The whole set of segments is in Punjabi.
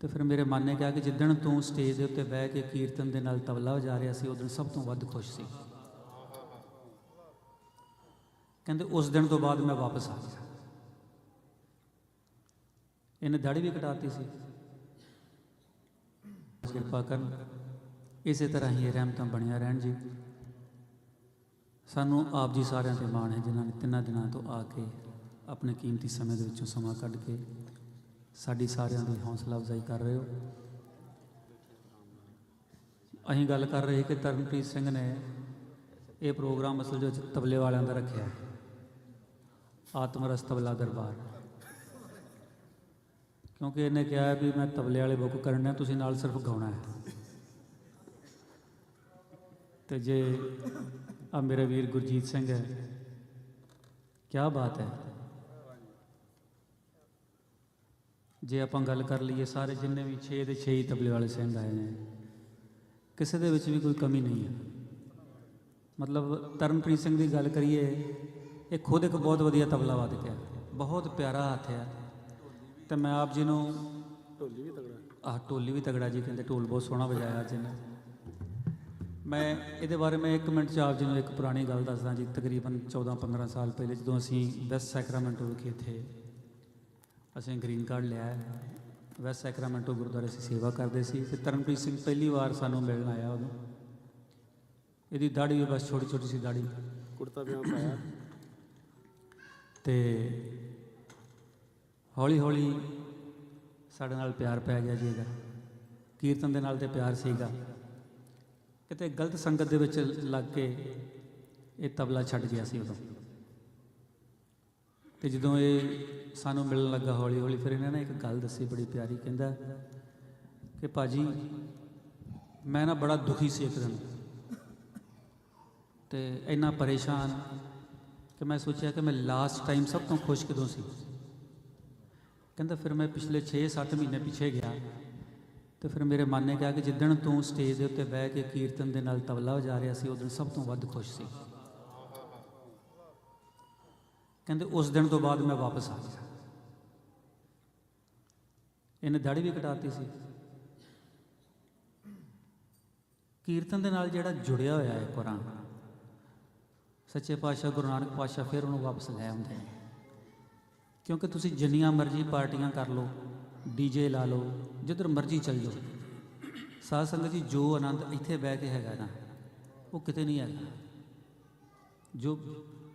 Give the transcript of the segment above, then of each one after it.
ਤੇ ਫਿਰ ਮੇਰੇ ਮਨ ਨੇ ਕਿਹਾ ਕਿ ਜਿੱਦਣ ਤੂੰ ਸਟੇਜ ਦੇ ਉੱਤੇ ਬਹਿ ਕੇ ਕੀਰਤਨ ਦੇ ਨਾਲ ਤਬਲਾ ਵਜਾ ਰਿਹਾ ਸੀ, ਉਦੋਂ ਸਭ ਤੋਂ ਵੱਧ ਖੁਸ਼ ਸੀ। ਕਹਿੰਦੇ, ਉਸ ਦਿਨ ਤੋਂ ਬਾਅਦ ਮੈਂ ਵਾਪਸ ਆ ਗਿਆ। ਇਹਨੇ ਦਾੜੀ ਵੀ ਕਟਾਤੀ ਸੀ। ਕਿਰਪਾ ਕਰਨ। ਇਸੇ ਤਰ੍ਹਾਂ ਹੀ ਇਹ ਰਹਿਮਤਾਂ ਬਣੀਆਂ ਰਹਿਣ ਜੀ। ਸਾਨੂੰ ਆਪ ਜੀ ਸਾਰਿਆਂ ਤੇ ਮਾਣ ਹੈ, ਜਿਨ੍ਹਾਂ ਨੇ ਤਿੰਨਾਂ ਦਿਨਾਂ ਤੋਂ ਆ ਕੇ ਆਪਣੇ ਕੀਮਤੀ ਸਮੇਂ ਦੇ ਵਿੱਚੋਂ ਸਮਾਂ ਕੱਢ ਕੇ ਸਾਡੀ ਸਾਰਿਆਂ ਦੀ ਹੌਸਲਾ ਅਫਜ਼ਾਈ ਕਰ ਰਹੇ ਹੋ। ਅਸੀਂ ਗੱਲ ਕਰ ਰਹੇ ਕਿ ਤਰਨਪ੍ਰੀਤ ਸਿੰਘ ਨੇ ਇਹ ਪ੍ਰੋਗਰਾਮ ਅਸਲ ਦੇ ਵਿੱਚ ਤਬਲੇ ਵਾਲਿਆਂ ਦਾ ਰੱਖਿਆ ਹੈ। ਆਤਮਰਸ ਤਬਲਾ ਦਰਬਾਰ। ਕਿਉਂਕਿ ਇਹਨੇ ਕਿਹਾ ਵੀ ਮੈਂ ਤਬਲੇ ਵਾਲੇ ਬੁੱਕ ਕਰਨੇ ਆ ਤੁਸੀਂ ਨਾਲ ਸਿਰਫ ਗਾਉਣਾ ਹੈ। ਤੇ ਜੇ ਆ ਮੇਰੇ ਵੀਰ ਗੁਰਜੀਤ ਸਿੰਘ ਹੈ ਕੀ ਬਾਤ ਹੈ। ਜੇ ਆਪਾਂ ਗੱਲ ਕਰ ਲਈਏ ਸਾਰੇ ਜਿੰਨੇ ਵੀ 6 ਦੇ 6 ਹੀ ਤਬਲੇ ਵਾਲੇ ਸਿੰਘ ਆਏ ਨੇ ਕਿਸੇ ਦੇ ਵਿੱਚ ਵੀ ਕੋਈ ਕਮੀ ਨਹੀਂ ਹੈ। ਮਤਲਬ ਤਰਨਪ੍ਰੀਤ ਸਿੰਘ ਦੀ ਗੱਲ ਕਰੀਏ ਇਹ ਖੁਦ ਇੱਕ ਬਹੁਤ ਵਧੀਆ ਤਬਲਾ ਵਾਦਕ ਹੈ ਬਹੁਤ ਪਿਆਰਾ ਹੱਥ ਹੈ। ਤੇ ਮੈਂ ਆਪ ਜੀ ਨੂੰ ਢੋਲੀ ਵੀ ਤਗੜਾ ਆਹ ਢੋਲੀ ਵੀ ਤਗੜਾ ਜੀ ਕਹਿੰਦੇ ਢੋਲ ਬਹੁਤ ਸੋਹਣਾ ਵਜਾਇਆ ਅੱਜ ਇਹਨੇ। ਮੈਂ ਇਹਦੇ ਬਾਰੇ ਮੈਂ 1 ਮਿੰਟ ਚ ਆਪ ਜੀ ਨੂੰ ਇੱਕ ਪੁਰਾਣੀ ਗੱਲ ਦੱਸਦਾ ਜੀ ਤਕਰੀਬਨ 14-15 ਸਾਲ ਪਹਿਲੇ ਜਦੋਂ ਅਸੀਂ ਵੈਸਟ ਸੈਕਰਾਮੈਂਟੋ ਵਿਖੇ ਇੱਥੇ ਅਸੀਂ ਗ੍ਰੀਨ ਕਾਰਡ ਲਿਆ ਹੈ। ਵੈਸਟ ਸੈਕਰਾਮੈਂਟੋ ਗੁਰਦੁਆਰੇ ਅਸੀਂ ਸੇਵਾ ਕਰਦੇ ਸੀ। ਤੇ ਤਰਨਪ੍ਰੀਤ ਸਿੰਘ ਪਹਿਲੀ ਵਾਰ ਸਾਨੂੰ ਮਿਲਣ ਆਇਆ ਉਦੋਂ। ਇਹਦੀ ਦਾੜੀ ਵੀ ਬਸ ਛੋਟੀ ਛੋਟੀ ਸੀ ਦਾੜੀ ਕੁੜਤਾ ਪਜਾਮਾ ਪਾਇਆ। ਤੇ ਹੌਲੀ ਹੌਲੀ ਸਾਡੇ ਨਾਲ ਪਿਆਰ ਪੈ ਗਿਆ ਜੀ ਇਹਦਾ। ਕੀਰਤਨ ਦੇ ਨਾਲ ਤੇ ਪਿਆਰ ਸੀਗਾ। ਕਿਤੇ ਗਲਤ ਸੰਗਤ ਦੇ ਵਿੱਚ ਲੱਗ ਕੇ ਇਹ ਤਬਲਾ ਛੱਡ ਗਿਆ ਸੀ ਉਦੋਂ। ਤੇ ਜਦੋਂ ਇਹ ਸਾਨੂੰ ਮਿਲਣ ਲੱਗਾ ਹੌਲੀ ਹੌਲੀ, ਫਿਰ ਇਹਨਾਂ ਨੇ ਇੱਕ ਗੱਲ ਦੱਸੀ ਬੜੀ ਪਿਆਰੀ, ਕਹਿੰਦਾ ਕਿ ਭਾਜੀ, ਮੈਂ ਨਾ ਬੜਾ ਦੁਖੀ ਸੀ ਇੱਕ ਦਿਨ। ਤੇ ਇੰਨਾ ਪਰੇਸ਼ਾਨ ਕਿ ਮੈਂ ਸੋਚਿਆ ਕਿ ਮੈਂ ਲਾਸਟ ਟਾਈਮ ਸਭ ਤੋਂ ਖੁਸ਼ ਕਦੋਂ ਸੀ। ਕਹਿੰਦਾ ਫਿਰ ਮੈਂ ਪਿਛਲੇ 6-7 ਮਹੀਨੇ ਪਿੱਛੇ ਗਿਆ ਤੇ ਫਿਰ ਮੇਰੇ ਮਨ ਨੇ ਕਿਹਾ ਕਿ ਜਿੱਦਣ ਤੂੰ ਸਟੇਜ ਦੇ ਉੱਤੇ ਬਹਿ ਕੇ ਕੀਰਤਨ ਦੇ ਨਾਲ ਤਬਲਾ ਵਜਾ ਰਿਹਾ ਸੀ, ਉਦੋਂ ਸਭ ਤੋਂ ਵੱਧ ਖੁਸ਼ ਸੀ। ਕਹਿੰਦੇ ਉਸ ਦਿਨ ਤੋਂ ਬਾਅਦ ਮੈਂ ਵਾਪਸ ਆ ਗਿਆ। ਇਹਨੇ ਦਾੜੀ ਵੀ ਕਟਾਤੀ ਸੀ। ਕੀਰਤਨ ਦੇ ਨਾਲ ਜਿਹੜਾ ਜੁੜਿਆ ਹੋਇਆ ਹੈ ਕੁਰਾਨ, ਸੱਚੇ ਪਾਤਸ਼ਾਹ ਗੁਰੂ ਨਾਨਕ ਪਾਤਸ਼ਾਹ ਫਿਰ ਉਹਨੂੰ ਵਾਪਸ ਲੈ ਆਉਂਦੇ ਨੇ। ਕਿਉਂਕਿ ਤੁਸੀਂ ਜਿੰਨੀਆਂ ਮਰਜ਼ੀ ਪਾਰਟੀਆਂ ਕਰ ਲਓ ਡੀਜੇ ਲਾ ਲਓ, ਜਿੱਧਰ ਮਰਜ਼ੀ ਚੱਲ ਜਾਓ। ਸਾਧ ਸੰਗਤ ਜੀ, ਜੋ ਆਨੰਦ ਇੱਥੇ ਬਹਿ ਕੇ ਹੈਗਾ ਨਾ, ਉਹ ਕਿਤੇ ਨਹੀਂ ਹੈਗਾ। ਜੋ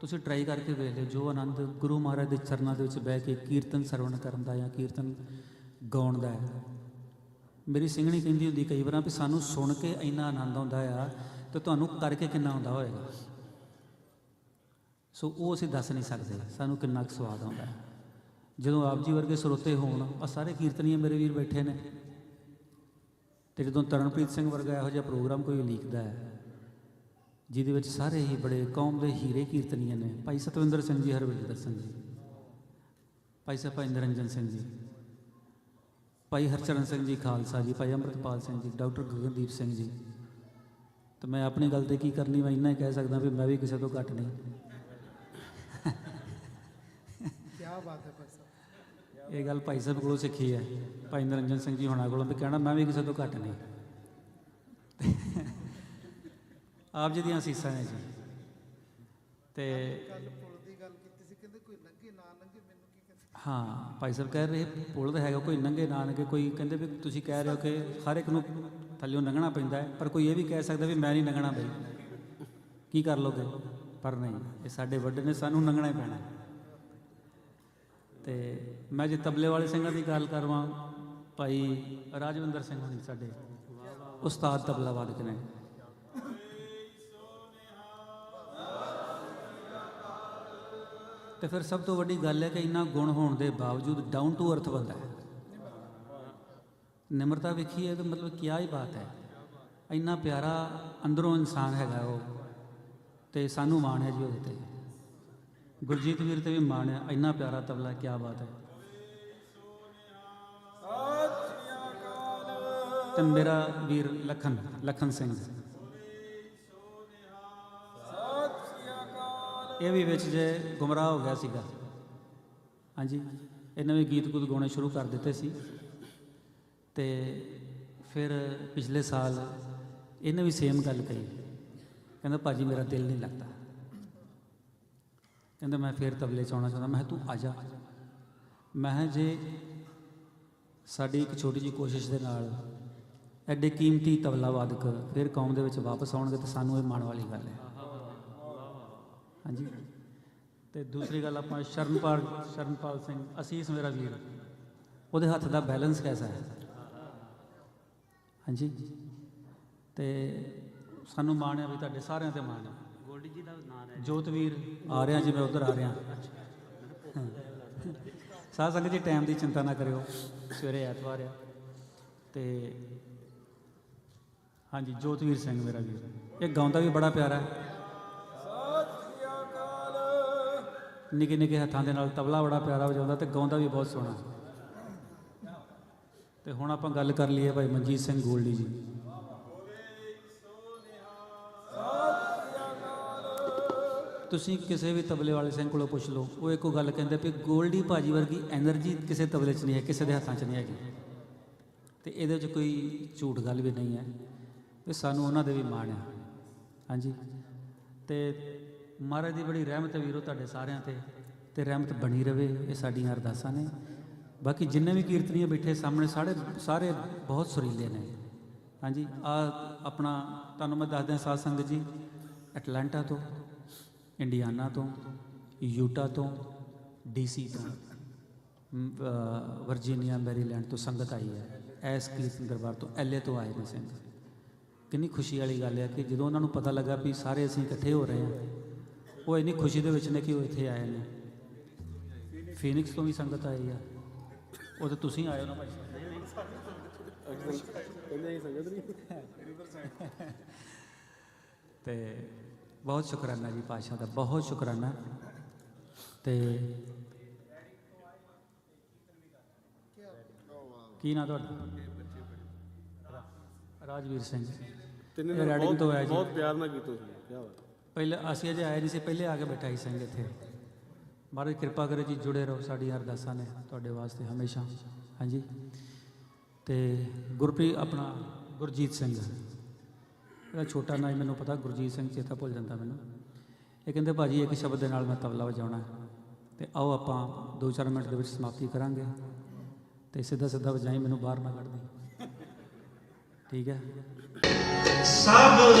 ਤੁਸੀਂ ਟਰਾਈ ਕਰਕੇ ਵੇਖ ਲਿਓ, ਜੋ ਆਨੰਦ ਗੁਰੂ ਮਹਾਰਾਜ ਦੇ ਚਰਨਾਂ ਦੇ ਵਿੱਚ ਬਹਿ ਕੇ ਕੀਰਤਨ ਸਰਵਣ ਕਰਨ ਦਾ ਜਾਂ ਕੀਰਤਨ ਗਾਉਣ ਦਾ ਹੈ। ਮੇਰੀ ਸਿੰਘਣੀ ਕਹਿੰਦੀ ਹੁੰਦੀ ਕਈ ਵਾਰਾਂ ਵੀ ਸਾਨੂੰ ਸੁਣ ਕੇ ਇੰਨਾ ਆਨੰਦ ਆਉਂਦਾ ਆ ਤੇ ਤੁਹਾਨੂੰ ਕਰਕੇ ਕਿੰਨਾ ਆਉਂਦਾ ਹੋਏਗਾ ਸੋ ਉਹ ਅਸੀਂ ਦੱਸ ਨਹੀਂ ਸਕਦੇ, ਸਾਨੂੰ ਕਿੰਨਾ ਕੁ ਸਵਾਦ ਆਉਂਦਾ ਜਦੋਂ ਆਪ ਜੀ ਵਰਗੇ ਸਰੋਤੇ ਹੋਣ ਆ ਸਾਰੇ ਕੀਰਤਨੀਏ ਮੇਰੇ ਵੀਰ ਬੈਠੇ ਨੇ। ਤੇ ਜਦੋਂ ਤਰਨਪ੍ਰੀਤ ਸਿੰਘ ਵਰਗਾ ਇਹੋ ਜਿਹਾ ਪ੍ਰੋਗਰਾਮ ਕੋਈ ਲਿਖਦਾ ਹੈ ਜਿਹਦੇ ਵਿੱਚ ਸਾਰੇ ਹੀ ਬੜੇ ਕੌਮ ਦੇ ਹੀਰੇ ਕੀਰਤਨੀਏ ਨੇ। ਭਾਈ ਸਤਵਿੰਦਰ ਸਿੰਘ ਜੀ ਹਰਵਿੰਦਰ ਸਿੰਘ ਜੀ। ਭਾਈ ਸਾਹਿਬ ਭਾਈ ਨਿਰੰਜਨ ਸਿੰਘ ਜੀ। ਭਾਈ ਹਰਚਰਨ ਸਿੰਘ ਜੀ ਖਾਲਸਾ ਜੀ। ਭਾਈ ਅੰਮ੍ਰਿਤਪਾਲ ਸਿੰਘ ਜੀ ਡਾਕਟਰ ਗਗਨਦੀਪ ਸਿੰਘ ਜੀ। ਤੇ ਮੈਂ ਆਪਣੀ ਗੱਲ ਤੇ ਕੀ ਕਰਨੀ ਮੈਂ ਇੰਨਾ ਹੀ ਕਹਿ ਸਕਦਾ ਵੀ ਮੈਂ ਵੀ ਕਿਸੇ ਤੋਂ ਘੱਟ ਨਹੀਂ। ਕੀ ਬਾਤ ਹੈ ਭਾਈ ਸਾਹਿਬ। ਇਹ ਗੱਲ ਭਾਈ ਸਾਹਿਬ ਕੋਲੋਂ ਸਿੱਖੀ ਹੈ। ਭਾਈ ਨਿਰੰਜਨ ਸਿੰਘ ਜੀ ਹੋਣਾ ਕੋਲੋਂ ਵੀ ਕਹਿਣਾ ਮੈਂ ਵੀ ਕਿਸੇ ਤੋਂ ਘੱਟ ਨਹੀਂ। ਆਪ ਜੀ ਦੀਆਂ ਅਸੀਸਾਂ ਨੇ ਜੀ। ਤੇ ਕੱਲ ਪੁਲ ਦੀ ਗੱਲ ਕੀਤੀ ਸੀ ਕਹਿੰਦੇ ਕੋਈ ਲੰਘੇ ਨਾ ਲੰਘੇ ਮੈਨੂੰ ਕੀ ਕਹਿੰਦੇ ਹਾਂ, ਭਾਈ ਸਾਹਿਬ ਕਹਿ ਰਹੇ, ਪੁਲ ਤਾਂ ਹੈਗਾ, ਕੋਈ ਨੰਗੇ ਨਾ ਨੰਗੇ ਕੋਈ ਕਹਿੰਦੇ ਵੀ ਤੁਸੀਂ ਕਹਿ ਰਹੇ ਹੋ ਕਿ ਹਰ ਇੱਕ ਨੂੰ ਥੱਲਿਓਂ ਲੰਘਣਾ ਪੈਂਦਾ ਹੈ, ਪਰ ਕੋਈ ਇਹ ਵੀ ਕਹਿ ਸਕਦਾ ਵੀ ਮੈਂ ਨਹੀਂ ਲੰਘਣਾ ਬਈ। ਕੀ ਕਰ ਲੋਗੇ? ਪਰ ਨਹੀਂ, ਇਹ ਸਾਡੇ ਵੱਡੇ ਨੇ, ਸਾਨੂੰ ਲੰਘਣਾ ਹੀ ਪੈਣਾ। ਤੇ ਮੈਂ ਜੇ ਤਬਲੇ ਵਾਲੇ ਸਿੰਘਾਂ ਦੀ ਗੱਲ ਕਰਵਾਂ, ਭਾਈ ਰਾਜਵਿੰਦਰ ਸਿੰਘ ਹੋਣੀ ਸਾਡੇ ਉਸਤਾਦ ਤਬਲਾ ਵਾਦਕ ਨੇ। ਤੇ ਫਿਰ ਸਭ ਤੋਂ ਵੱਡੀ ਗੱਲ ਹੈ ਕਿ ਇੰਨਾ ਗੁਣ ਹੋਣ ਦੇ ਬਾਵਜੂਦ ਡਾਊਨ ਟੂ ਅਰਥ ਬੰਦਾ ਹੈ। ਨਿਮਰਤਾ ਵੇਖੀ ਹੈ ਕਿ ਮਤਲਬ ਕੀ ਹੀ ਬਾਤ ਹੈ। ਇੰਨਾ ਪਿਆਰਾ ਅੰਦਰੋਂ ਇਨਸਾਨ ਹੈਗਾ ਉਹ ਤੇ ਸਾਨੂੰ ਮਾਣ ਹੈ ਜੀ ਉਹਦੇ ਤੇ। ਗੁਰਜੀਤ ਵੀਰ ਤੇ ਵੀ ਮਾਣ ਹੈ, ਇੰਨਾ ਪਿਆਰਾ ਤਬਲਾ ਕੀ ਬਾਤ ਹੈ। ਤੇ ਮੇਰਾ ਵੀਰ ਲਖਨ ਲਖਨ ਸਿੰਘ। ਇਹ ਵੀ ਵਿੱਚ ਜੇ ਗੁੰਮਰਾਹ ਹੋ ਗਿਆ ਸੀਗਾ। ਹਾਂਜੀ, ਇਹਨੇ ਵੀ ਗੀਤ ਗੁੱਤ ਗਾਉਣੇ ਸ਼ੁਰੂ ਕਰ ਦਿੱਤੇ ਸੀ। ਤੇ ਫਿਰ ਪਿਛਲੇ ਸਾਲ ਇਹਨੇ ਵੀ ਸੇਮ ਗੱਲ ਕਹੀ। ਕਹਿੰਦਾ, ਭਾਜੀ, ਮੇਰਾ ਦਿਲ ਨਹੀਂ ਲੱਗਦਾ। ਕਹਿੰਦਾ, ਮੈਂ ਫਿਰ ਤਬਲੇ ਚ ਆਉਣਾ ਚਾਹੁੰਦਾ। ਮੈਂ ਤੂੰ ਆ ਜਾ। ਮੈਂ ਜੇ ਸਾਡੀ ਇੱਕ ਛੋਟੀ ਜਿਹੀ ਕੋਸ਼ਿਸ਼ ਦੇ ਨਾਲ ਐਡੇ ਕੀਮਤੀ ਤਬਲਾ ਵਾਦਕ ਫਿਰ ਕੌਮ ਦੇ ਵਿੱਚ ਵਾਪਸ ਆਉਣਗੇ, ਤਾਂ ਸਾਨੂੰ ਇਹ ਮਾਣ ਵਾਲੀ ਗੱਲ ਹੈ। ਹਾਂਜੀ। ਤੇ ਦੂਸਰੀ ਗੱਲ ਆਪਾਂ ਸ਼ਰਨਪਾਲ ਸ਼ਰਨਪਾਲ ਸਿੰਘ ਅਸੀਸ ਮੇਰਾ ਵੀਰ। ਉਹਦੇ ਹੱਥ ਦਾ ਬੈਲੈਂਸ ਕੈਸਾ ਹੈ? ਹਾਂਜੀ। ਤੇ ਸਾਨੂੰ ਮਾਣ ਹੈ ਵੀ ਤੁਹਾਡੇ ਸਾਰਿਆਂ ਤੇ ਮਾਣ ਹੈ। ਗੋਲਡੀ ਜੀ ਦਾ ਨਾਮ ਹੈ। ਜੋਤਵੀਰ ਆ ਰਿਹਾ ਜੀ ਮੈਂ ਉਧਰ ਆ ਰਿਹਾ। ਸਾਧ ਸੰਗਤ ਜੀ ਟਾਈਮ ਦੀ ਚਿੰਤਾ ਨਾ ਕਰਿਓ। ਸਵੇਰੇ ਐਤਵਾਰ ਆ ਤੇ ਹਾਂਜੀ ਜੋਤਵੀਰ ਸਿੰਘ ਮੇਰਾ ਵੀਰ। ਇਹ ਗਾਉਂਦਾ ਵੀ ਬੜਾ ਪਿਆਰਾ ਹੈ। ਨਿੱਕੇ ਨਿੱਕੇ ਹੱਥਾਂ ਦੇ ਨਾਲ ਤਬਲਾ ਬੜਾ ਪਿਆਰਾ ਵਜਾਉਂਦਾ ਤੇ ਗਾਉਂਦਾ ਵੀ ਬਹੁਤ ਸੋਹਣਾ। ਤੇ ਹੁਣ ਆਪਾਂ ਗੱਲ ਕਰ ਲਈਏ ਭਾਈ ਮਨਜੀਤ ਸਿੰਘ ਗੋਲਡੀ ਜੀ। ਤੁਸੀਂ ਕਿਸੇ ਵੀ ਤਬਲੇ ਵਾਲੇ ਸਿੰਘ ਕੋਲੋਂ ਪੁੱਛ ਲਓ, ਉਹ ਇੱਕੋ ਗੱਲ ਕਹਿੰਦੇ ਵੀ ਗੋਲਡੀ ਭਾਜੀ ਵਰਗੀ એનર્ਜੀ ਕਿਸੇ ਤਬਲੇ 'ਚ ਨਹੀਂ ਹੈ, ਕਿਸੇ ਦੇ ਹੱਥਾਂ 'ਚ ਨਹੀਂ ਹੈਗੀ। ਤੇ ਇਹਦੇ 'ਚ ਕੋਈ ਝੂਠ ਗੱਲ ਵੀ ਨਹੀਂ ਹੈ, ਵੀ ਸਾਨੂੰ ਉਹਨਾਂ ਦੇ ਵੀ ਮਾਣ ਹੈ ਹਾਂਜੀ? ਤੇ ਮਹਾਰਾਜ ਦੀ ਬੜੀ ਰਹਿਮਤ ਹੈ ਵੀਰੋ ਤੁਹਾਡੇ ਸਾਰਿਆਂ ਤੇ ਤੇ ਰਹਿਮਤ ਬਣੀ ਰਵੇ, ਇਹ ਸਾਡੀਆਂ ਅਰਦਾਸਾਂ ਨੇ। ਬਾਕੀ ਜਿੰਨੇ ਵੀ ਕੀਰਤਨੀਏ ਬੈਠੇ ਸਾਹਮਣੇ, ਸਾਰੇ ਸਾਰੇ ਬਹੁਤ ਸੁਰੀਲੇ ਨੇ। ਹਾਂਜੀ, ਆ ਆਪਣਾ, ਤੁਹਾਨੂੰ ਮੈਂ ਦੱਸ ਦਿਆਂ ਸਾਧ ਸੰਗਤ ਜੀ ਐਟਲਾਂਟਾ ਤੋਂ, ਇੰਡੀਆਨਾ ਤੋਂ, ਯੂਟਾ ਤੋਂ, ਡੀਸੀ ਤੋਂ ਵਰਜੀਨੀਆ, ਮੈਰੀਲੈਂਡ ਤੋਂ ਸੰਗਤ ਆਈ ਹੈ। ਐਸ ਕੀਰਤਨ ਦਰਬਾਰ ਤੋਂ ਐਲਏ ਤੋਂ ਆਏ ਨੇ ਸਿੰਘ ਕਿੰਨੀ ਖੁਸ਼ੀ ਵਾਲੀ ਗੱਲ ਹੈ ਕਿ ਜਦੋਂ ਉਹਨਾਂ ਨੂੰ ਪਤਾ ਲੱਗਾ ਵੀ ਸਾਰੇ ਅਸੀਂ ਇਕੱਠੇ ਹੋ ਰਹੇ ਹਾਂ ਉਹ ਇੰਨੀ ਖੁਸ਼ੀ ਦੇ ਵਿੱਚ ਨੇ ਕਿ ਉਹ ਇੱਥੇ ਆਏ ਨੇ। ਫੀਨਿਕਸ ਤੋਂ ਵੀ ਸੰਗਤ ਆਈ ਆ। ਉਹ ਤਾਂ ਤੁਸੀਂ ਆਏ ਹੋ ਨਾ ਭਾਈ। ਤੇ ਬਹੁਤ ਸ਼ੁਕਰਾਨਾ ਜੀ ਪਾਸ਼ਾ ਦਾ ਬਹੁਤ ਸ਼ੁਕਰਾਨਾ। ਤੇ ਕੀ ਨਾਂ ਤੁਹਾਡਾ? ਰਾਜਵੀਰ ਸਿੰਘ। ਤਿੰਨੇ ਬਹੁਤ ਪਿਆਰ ਨਾਲ ਕੀਤਾ ਤੁਸੀਂ ਕੀ ਬਾਤ। ਪਹਿਲੇ ਅਸੀਂ ਅਜੇ ਆਏ ਨਹੀਂ ਸੀ, ਪਹਿਲੇ ਆ ਕੇ ਬੈਠਾ ਸੀ ਸਿੰਘ ਇੱਥੇ। ਮਹਾਰਾਜ, ਕਿਰਪਾ ਕਰੇ ਜੀ, ਜੁੜੇ ਰਹੋ ਸਾਡੀ ਅਰਦਾਸਾਂ ਨੇ ਤੁਹਾਡੇ ਵਾਸਤੇ ਹਮੇਸ਼ਾ। ਹਾਂਜੀ। ਤੇ ਗੁਰਪ੍ਰੀਤ, ਆਪਣਾ ਗੁਰਜੀਤ ਸਿੰਘ। ਇਹਦਾ ਛੋਟਾ ਨਾਂ ਹੀ ਮੈਨੂੰ ਪਤਾ, ਗੁਰਜੀਤ ਸਿੰਘ ਚੇਤਾ ਭੁੱਲ ਜਾਂਦਾ ਮੈਨੂੰ। ਇਹ ਕਹਿੰਦੇ, ਭਾਜੀ, ਇੱਕ ਸ਼ਬਦ ਦੇ ਨਾਲ ਮੈਂ ਤਬਲਾ ਵਜਾਉਣਾ ਹੈ। ਤੇ ਆਓ ਆਪਾਂ 2-4 ਮਿੰਟ ਦੇ ਵਿੱਚ ਸਮਾਪਤੀ ਕਰਾਂਗੇ। ਤੇ ਸਿੱਧਾ ਸਿੱਧਾ ਵਜਾਈ, ਮੈਨੂੰ ਬਾਹਰ ਨਾ ਕੱਢ ਦੇ ਠੀਕ ਹੈ? ਸਭ ਹੁਣ